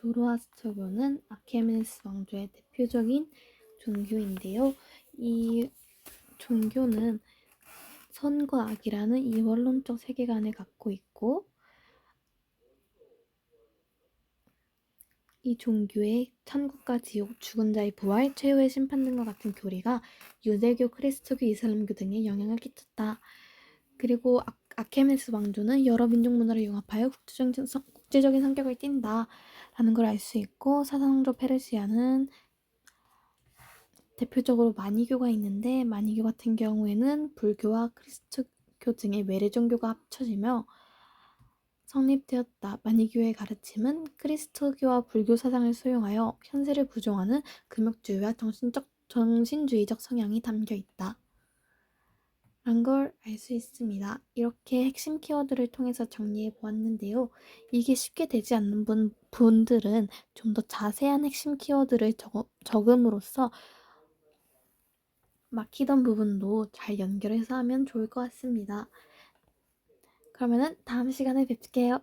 조로아스터교는 아케메네스 왕조의 대표적인 종교인데요. 이 종교는 선과 악이라는 이원론적 세계관을 갖고 있고 이 종교의 천국과 지옥, 죽은 자의 부활, 최후의 심판 등과 같은 교리가 유대교, 크리스토교, 이슬람교 등에 영향을 끼쳤다. 그리고 아, 아케메네스 왕조는 여러 민족 문화를 융합하여 국제적인, 성- 국제적인 성격을 띈다. 라는 걸 알 수 있고 사상조 페르시아는 대표적으로 마니교가 있는데 마니교 같은 경우에는 불교와 크리스토교 등의 외래 종교가 합쳐지며 성립되었다. 마니교의 가르침은 크리스토교와 불교 사상을 수용하여 현세를 부정하는 금욕주의와 정신적 정신주의적 성향이 담겨 있다. 란 걸 알 수 있습니다. 이렇게 핵심 키워드를 통해서 정리해 보았는데요. 이게 쉽게 되지 않는 분, 분들은 좀 더 자세한 핵심 키워드를 적, 적음으로써 막히던 부분도 잘 연결해서 하면 좋을 것 같습니다. 그러면은 다음 시간에 뵐게요.